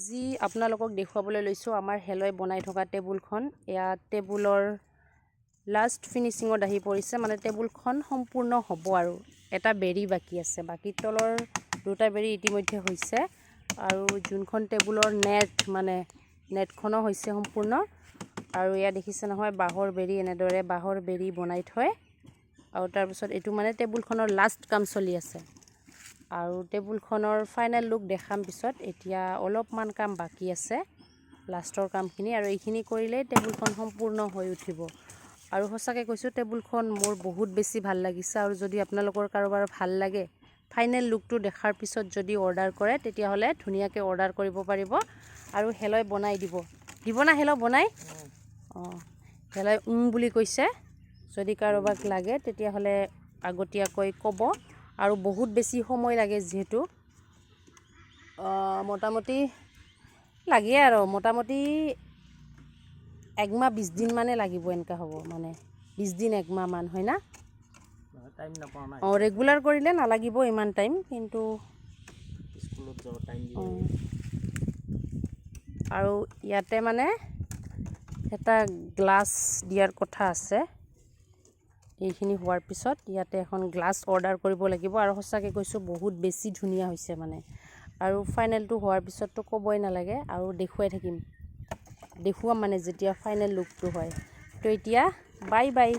আজি আপোনালোকক দেখুৱাবলৈ লৈছোঁ আমাৰ হেলয় বনাই থকা টেবুলখন। এয়া টেবুলৰ লাষ্ট ফিনিচিঙত আহি পৰিছে মানে টেবুলখন সম্পূৰ্ণ হ'ব আৰু এটা বেৰি বাকী আছে। বাকী তলৰ দুটা বেৰি ইতিমধ্যে হৈছে আৰু যোনখন টেবুলৰ নেট মানে নেটখনো হৈছে সম্পূৰ্ণ। আৰু এয়া দেখিছে নহয় বাঁহৰ বেৰি এনেদৰে বাঁহৰ বেৰি বনাই থয়। আৰু তাৰপিছত এইটো মানে টেবুলখনৰ লাষ্ট কাম চলি আছে। আৰু টেবুলখনৰ ফাইনেল লুক দেখাম পিছত। এতিয়া অলপমান কাম বাকী আছে লাষ্টৰ কামখিনি। আৰু এইখিনি কৰিলেই টেবুলখন সম্পূৰ্ণ হৈ উঠিব। আৰু সঁচাকৈ কৈছোঁ টেবুলখন মোৰ বহুত বেছি ভাল লাগিছে। আৰু যদি আপোনালোকৰ কাৰোবাৰ ভাল লাগে ফাইনেল লুকটো দেখাৰ পিছত যদি অৰ্ডাৰ কৰে তেতিয়াহ'লে ধুনীয়াকৈ অৰ্ডাৰ কৰিব পাৰিব। আৰু হেলয় বনাই দিব। দিব না হেলয় বনাই? অঁ। হেলয় উম বুলি কৈছে। যদি কাৰোবাক লাগে তেতিয়াহ'লে আগতীয়াকৈ ক'ব। আৰু বহুত বেছি সময় লাগে যিহেতু। মোটামুটি লাগে আৰু মোটামুটি একমাহ বিছ দিনমানে লাগিব এনেকুৱা হ'ব মানে বিছ দিন একমাহমান হয় না? অঁ ৰেগুলাৰ কৰিলে নালাগিব ইমান টাইম কিন্তু আৰু ইয়াতে মানে এটা গ্লাছ দিয়াৰ কথা আছে। এইখিনি হোৱাৰ পিছত ইয়াতে এখন গ্লাছ অৰ্ডাৰ কৰিব লাগিব। আৰু সঁচাকৈ কৈছোঁ বহুত বেছি ধুনীয়া হৈছে মানে। আৰু ফাইনেলটো হোৱাৰ পিছততো ক'বই নালাগে আৰু দেখুৱাই থাকিম। দেখুৱাম মানে যেতিয়া ফাইনেল লুকটো হয়। তো এতিয়া বাই বাই